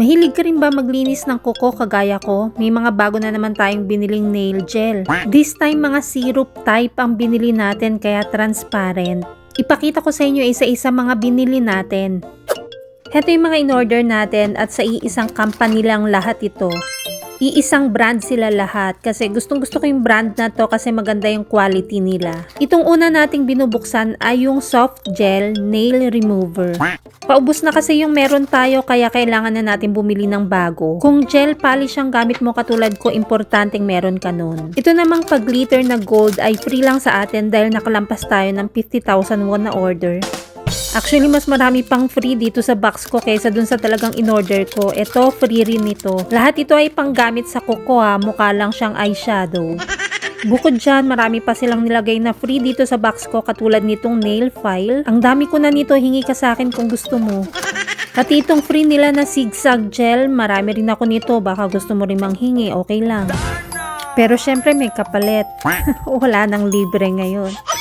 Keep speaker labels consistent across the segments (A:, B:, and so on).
A: Mahilig ka rin ba maglinis ng kuko kagaya ko? May mga bago na naman tayong biniling nail gel. This time mga syrup type ang binili natin kaya transparent. Ipakita ko sa inyo isa-isa mga binili natin. Heto yung mga in-order natin at sa iisang company lang lahat ito. Iisang brand sila lahat kasi gustong gusto ko yung brand na to kasi maganda yung quality nila. Itong una nating binubuksan ay yung soft gel nail remover. Paubos na kasi yung meron tayo kaya kailangan na natin bumili ng bago. Kung gel polish ang gamit mo katulad ko, importanteng meron ka nun. Ito namang pag glitter na gold ay free lang sa atin dahil nakalampas tayo ng 50,000 won na order. Actually, mas marami pang free dito sa box ko kaysa dun sa talagang in-order ko. Ito, free rin ito. Lahat ito ay panggamit sa kuko ha. Mukha lang siyang eyeshadow. Bukod dyan, marami pa silang nilagay na free dito sa box ko katulad nitong nail file. Ang dami ko na nito, hingi ka sa akin kung gusto mo. Pati itong free nila na zigzag gel, marami rin ako nito. Baka gusto mo rin manghingi, okay lang. Pero syempre may kapalit. Wala nang libre ngayon.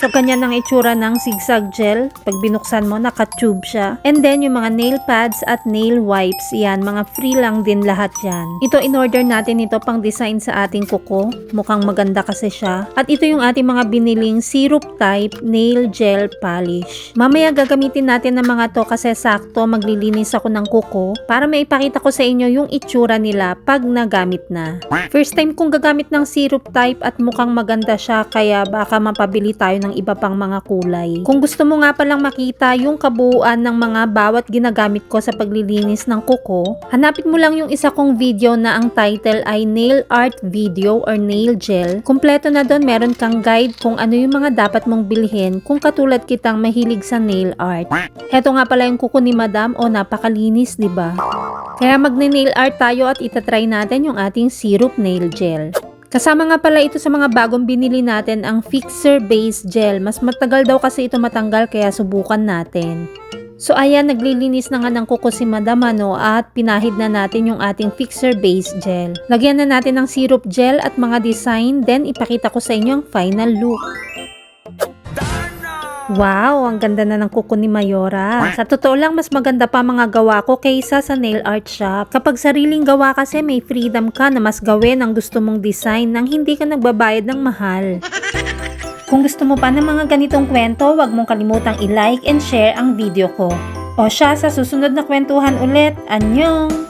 A: So, ganyan ang itsura ng zigzag gel. Pag binuksan mo, naka-tube siya. And then, yung mga nail pads at nail wipes, yan, mga free lang din lahat yan. Ito, in-order natin ito pang design sa ating kuko. Mukhang maganda kasi siya. At ito yung ating mga biniling syrup type nail gel polish. Mamaya gagamitin natin ng mga to kasi sakto maglilinis ako ng kuko para maipakita ko sa inyo yung itsura nila pag nagamit na. First time kong gagamit ng syrup type at mukhang maganda siya kaya baka mapabili tayo ng iba pang mga kulay. Kung gusto mo nga palang makita yung kabuuan ng mga bawat ginagamit ko sa paglilinis ng kuko, hanapin mo lang yung isa kong video na ang title ay Nail Art Video or Nail Gel. Kumpleto na doon meron kang guide kung ano yung mga dapat mong bilhin kung katulad kitang mahilig sa nail art. Heto nga pala yung kuko ni Madam o napakalinis, di ba? Kaya magne-nail art tayo at itatry natin yung ating syrup nail gel. Kasama nga pala ito sa mga bagong binili natin ang Fixer Base Gel. Mas matagal daw kasi ito matanggal kaya subukan natin. So ayan, naglilinis na nga ng kuko si Madam ano at pinahid na natin yung ating Fixer Base Gel. Lagyan na natin ng syrup gel at mga design then ipakita ko sa inyo ang final look. Wow, ang ganda na ng kuko ni Mayora. Sa totoo lang, mas maganda pa mga gawa ko kaysa sa nail art shop. Kapag sariling gawa kasi, may freedom ka na mas gawin ang gusto mong design nang hindi ka nagbabayad ng mahal. Kung gusto mo pa ng mga ganitong kwento, huwag mong kalimutang i-like and share ang video ko. O siya, sa susunod na kwentuhan ulit. Anyong!